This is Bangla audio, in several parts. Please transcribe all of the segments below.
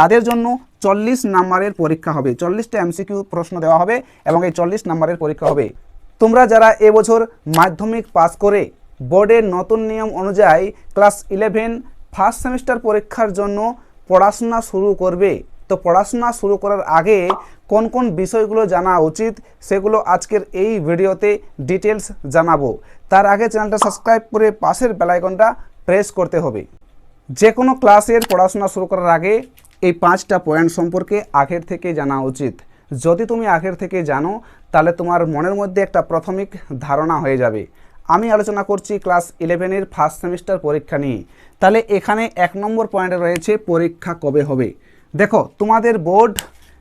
তাদের জন্য চল্লিশ নাম্বারের পরীক্ষা হবে। চল্লিশটা এমসিকিউ প্রশ্ন দেওয়া হবে এবং এই চল্লিশ নাম্বারের পরীক্ষা হবে। তোমরা যারা এবছর মাধ্যমিক পাস করে বোর্ডের নতুন নিয়ম অনুযায়ী ক্লাস ইলেভেন ফার্স্ট সেমিস্টার পরীক্ষার জন্য পড়াশোনা শুরু করবে, তো পড়াশোনা শুরু করার আগে কোন কোন বিষয়গুলো জানা উচিত সেগুলো আজকের এই ভিডিওতে ডিটেলস জানাব। তার আগে চ্যানেলটা সাবস্ক্রাইব করে পাশের বেলাইকনটা প্রেস করতে হবে। যে কোনো ক্লাসের পড়াশোনা শুরু করার আগে এই পাঁচটা পয়েন্ট সম্পর্কে আগের থেকে জানা উচিত। যদি তুমি আগের থেকে জানো, তাহলে তোমার মনের মধ্যে একটা প্রাথমিক ধারণা হয়ে যাবে। আমি আলোচনা করছি ক্লাস ইলেভেনের ফার্স্ট সেমিস্টার পরীক্ষা নিয়ে। তাহলে এখানে এক নম্বর পয়েন্টে রয়েছে পরীক্ষা কবে হবে। দেখো, তোমাদের বোর্ড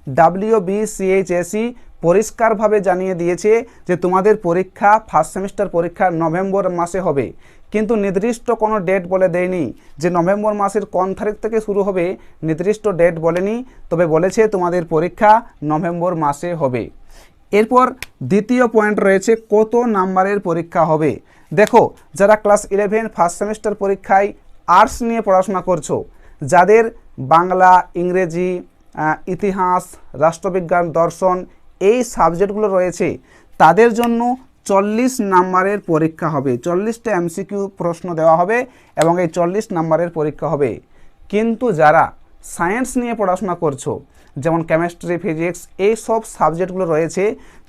ডাব্লিউ বি সিএইচএসি পরিষ্কারভাবে জানিয়ে দিয়েছে যে তোমাদের পরীক্ষা ফার্স্ট সেমিস্টার পরীক্ষা নভেম্বর মাসে হবে। কিন্তু নির্দিষ্ট কোনো ডেট বলে দেয়নি যে নভেম্বর মাসের কোন তারিখ থেকে শুরু হবে। নির্দিষ্ট ডেট বলেনি, তবে বলেছে তোমাদের পরীক্ষা নভেম্বর মাসে হবে। এরপর দ্বিতীয় পয়েন্ট রয়েছে কত নাম্বারের পরীক্ষা হবে। দেখো, যারা ক্লাস ইলেভেন ফার্স্ট সেমিস্টার পরীক্ষায় আর্টস নিয়ে পড়াশোনা করছ, যাদের বাংলা, ইংরেজি ইতিহাস, রাষ্ট্রবিজ্ঞান, দর্শন এই সাবজেক্টগুলো রয়েছে, তাদের জন্য চল্লিশ নাম্বারের পরীক্ষা হবে। চল্লিশটা এমসিকিউ প্রশ্ন দেওয়া হবে এবং এই চল্লিশ নাম্বারের পরীক্ষা হবে। কিন্তু যারা সায়েন্স নিয়ে পড়াশোনা করছ, যেমন কেমিস্ট্রি ফিজিক্স এই সব সাবজেক্টগুলো রয়েছে,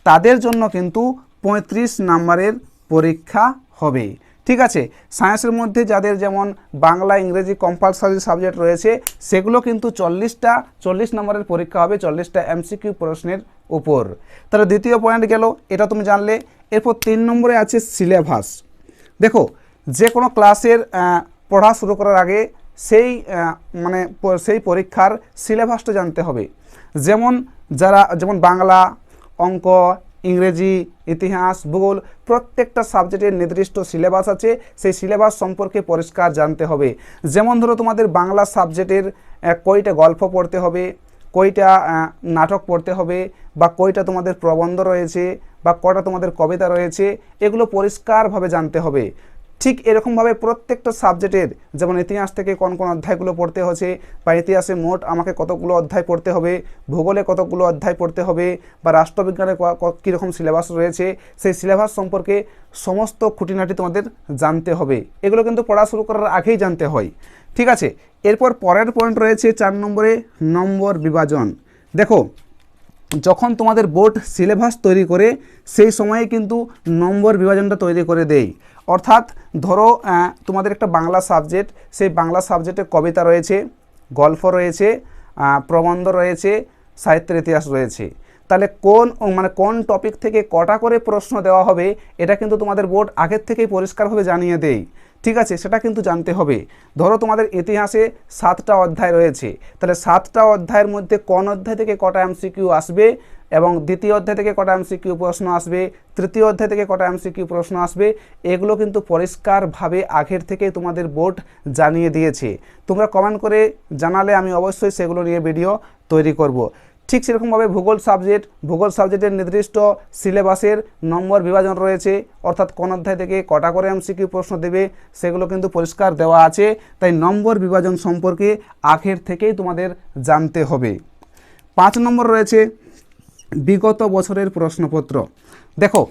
তাদের জন্য কিন্তু পঁয়ত্রিশ নাম্বারের পরীক্ষা হবে। ঠিক আছে? সায়েন্সের মধ্যে যাদের যেমন বাংলা, ইংরেজি কম্পালসারি সাবজেক্ট রয়েছে, সেগুলো কিন্তু চল্লিশটা, চল্লিশ নম্বরের পরীক্ষা হবে চল্লিশটা এমসিকিউ প্রশ্নের উপর। তাহলে দ্বিতীয় পয়েন্ট গেল, এটা তুমি জানলে। এরপর তিন নম্বরে আছে সিলেবাস দেখো, যে কোনো ক্লাসের পড়া শুরু করার আগে সেই মানে সেই পরীক্ষার সিলেবাসটা জানতে হবে। যেমন যারা, যেমন বাংলা, অঙ্ক ইংরেজি, ইতিহাস, ভূগোল প্রত্যেকটা সাবজেক্টের নির্দিষ্ট সিলেবাস আছে। সেই সিলেবাস সম্পর্কে পরিষ্কার জানতে হবে। যেমন ধরো তোমাদের বাংলা সাবজেক্টের কয়টা গল্প পড়তে হবে, কয়টা নাটক পড়তে হবে বা কয়টা তোমাদের প্রবন্ধ রয়েছে বা কটা তোমাদের কবিতা রয়েছে, এগুলো পরিষ্কারভাবে জানতে হবে। ঠিক এরকমভাবে প্রত্যেকটা সাবজেক্টের, যেমন ইতিহাস থেকে কোন কোন অধ্যায়গুলো পড়তে হচ্ছে, বা ইতিহাসে মোট আমাকে কতগুলো অধ্যায় পড়তে হবে, ভূগোলে কতগুলো অধ্যায় পড়তে হবে, বা রাষ্ট্রবিজ্ঞানে কীরকম সিলেবাস রয়েছে, সেই সিলেবাস সম্পর্কে সমস্ত খুঁটিনাটি তোমাদের জানতে হবে। এগুলো কিন্তু পড়া শুরু করার আগেই জানতে হয়। ঠিক আছে, এরপর পরের পয়েন্ট রয়েছে চার নম্বরে নম্বর বিভাজন। দেখো, যখন তোমাদের বোর্ড সিলেবাস তৈরি করে, সেই সময়ে কিন্তু নম্বর বিভাজনটা তৈরি করে দেয়। অর্থাৎ ধরো তোমাদের একটা বাংলা সাবজেক্ট সেই বাংলা সাবজেক্টে কবিতা রয়েছে, গল্প রয়েছে প্রবন্ধ রয়েছে, সাহিত্যের ইতিহাস রয়েছে। তাহলে কোন মানে কোন টপিক থেকে কটা করে প্রশ্ন দেওয়া হবে, এটা কিন্তু তোমাদের বোর্ড আগের থেকেই পরিষ্কারভাবে জানিয়ে দেয়। ঠিক আছে, সেটা কিন্তু জানতে হবে। ধরো, তোমাদের ইতিহাসে সাতটা অধ্যায় রয়েছে। তাহলে সাতটা অধ্যায়ের মধ্যে কোন অধ্যায় থেকে কটা এমসিকিউ আসবে? এবং দ্বিতীয় অধ্যায় থেকে কটা এমসিকিউ প্রশ্ন আসবে, তৃতীয় অধ্যায় থেকে কটা এমসিকিউ প্রশ্ন আসবে, এগুলো কিন্তু পরিষ্কারভাবে আগের থেকে তোমাদের বোর্ড জানিয়ে দিয়েছে। তোমরা কমেন্ট করে জানালে আমি অবশ্যই সেগুলো নিয়ে ভিডিও তৈরি করব। ঠিক সেরকমভাবে ভূগোল সাবজেক্ট ভূগোল সাবজেক্টের নির্দিষ্ট সিলেবাসের নম্বর বিভাজন রয়েছে, অর্থাৎ কোন অধ্যায় থেকে কটা করে এমসিকিউ প্রশ্ন দেবে, সেগুলো কিন্তু পরিষ্কার দেওয়া আছে। তাই নম্বর বিভাজন সম্পর্কে আগের থেকেই তোমাদের জানতে হবে। পাঁচ নম্বর রয়েছে বিগত বছরের প্রশ্নপত্র। দেখো,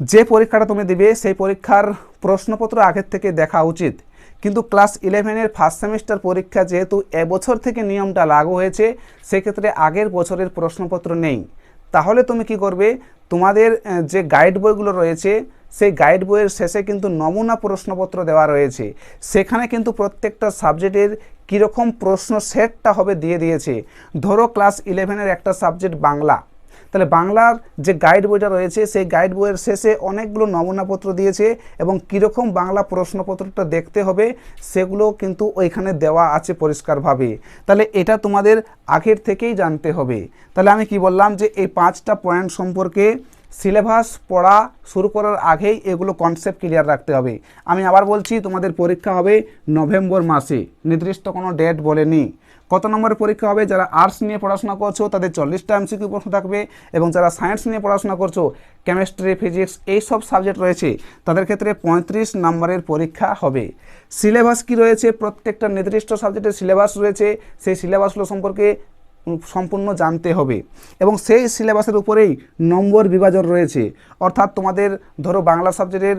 যে পরীক্ষাটা তুমি দিবে, সেই পরীক্ষার প্রশ্নপত্র আগের থেকে দেখা উচিত। কিন্তু ক্লাস ইলেভেনের ফার্স্ট সেমিস্টার পরীক্ষা যেহেতু এবছর থেকে নিয়মটা লাগু হয়েছে, সেক্ষেত্রে আগের বছরের প্রশ্নপত্র নেই। তাহলে তুমি কি করবে? তোমাদের যে গাইড বইগুলো রয়েছে, সেই গাইড বইয়ের শেষে কিন্তু নমুনা প্রশ্নপত্র দেওয়া রয়েছে। সেখানে কিন্তু প্রত্যেকটা সাবজেক্টের কীরকম প্রশ্ন সেটটা হবে দিয়ে দিয়েছে। ধরো, ক্লাস ইলেভেনের একটা সাবজেক্ট বাংলা। তাহলে বাংলার যে গাইড বইটা রয়েছে, সেই গাইড বইয়ের শেষে অনেকগুলো নমুনাপত্র দিয়েছে এবং কীরকম বাংলা প্রশ্নপত্রটা দেখতে হবে সেগুলো কিন্তু ওইখানে দেওয়া আছে পরিষ্কারভাবে। তাহলে এটা তোমাদের আগের থেকেই জানতে হবে। তাহলে আমি কি বললাম যে এই পাঁচটা পয়েন্ট সম্পর্কে সিলেবাস পড়া শুরু করার আগেই এগুলো কনসেপ্ট ক্লিয়ার রাখতে হবে। আমি আবার বলছি, তোমাদের পরীক্ষা হবে নভেম্বর মাসে। নির্দিষ্ট কোনো ডেট বলেনি। কত নম্বরের পরীক্ষা হবে? যারা আর্টস নিয়ে পড়াশোনা করছ, তাদের চল্লিশটা এমসিকিউ প্রশ্ন থাকবে এবং যারা সায়েন্স নিয়ে পড়াশোনা করছ কেমিস্ট্রি ফিজিক্স এই সব সাবজেক্ট রয়েছে, তাদের ক্ষেত্রে পঁয়ত্রিশ নম্বরের পরীক্ষা হবে। সিলেবাস কি রয়েছে? প্রত্যেকটা নির্দিষ্ট সাবজেক্টের সিলেবাস রয়েছে। সেই সিলেবাসগুলো সম্পর্কে সম্পূর্ণ জানতে হবে। এবং সেই সিলেবাসের উপরেই নম্বর বিভাজন রয়েছে। অর্থাৎ তোমাদের ধরো বাংলা সাবজেক্টের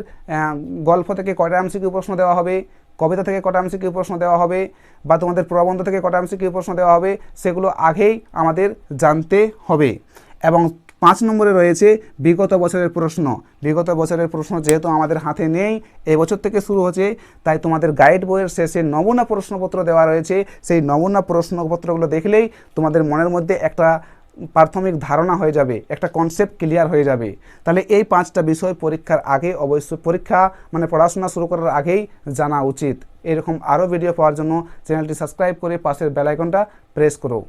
গল্প থেকে কটা এমসিকিউ প্রশ্ন দেওয়া হবে, কবিতা থেকে কটা এমসিকিউ প্রশ্ন দেওয়া হবে, বা তোমাদের প্রবন্ধ থেকে কটা এমসিকিউ প্রশ্ন দেওয়া হবে, সেগুলো আগেই আমাদের জানতে হবে। এবং পাঁচ নম্বরে রয়েছে বিগত বছরের প্রশ্ন। বিগত বছরের প্রশ্ন যেহেতু আমাদের হাতে নেই, এবছর থেকে শুরু হচ্ছে, তাই তোমাদের গাইড বইয়ের শেষে নমুনা প্রশ্নপত্র দেওয়া রয়েছে। সেই নমুনা প্রশ্নপত্রগুলো দেখলেই তোমাদের মনের মধ্যে একটা প্রাথমিক ধারণা হয়ে যাবে, একটা কনসেপ্ট ক্লিয়ার হয়ে যাবে। তাহলে এই পাঁচটা বিষয় পরীক্ষার আগে, অবশ্যই পরীক্ষা মানে পড়াশোনা শুরু করার আগেই জানা উচিত। এরকম আরও ভিডিও পাওয়ার জন্য চ্যানেলটি সাবস্ক্রাইব করে পাশের বেলাইকনটা প্রেস করো।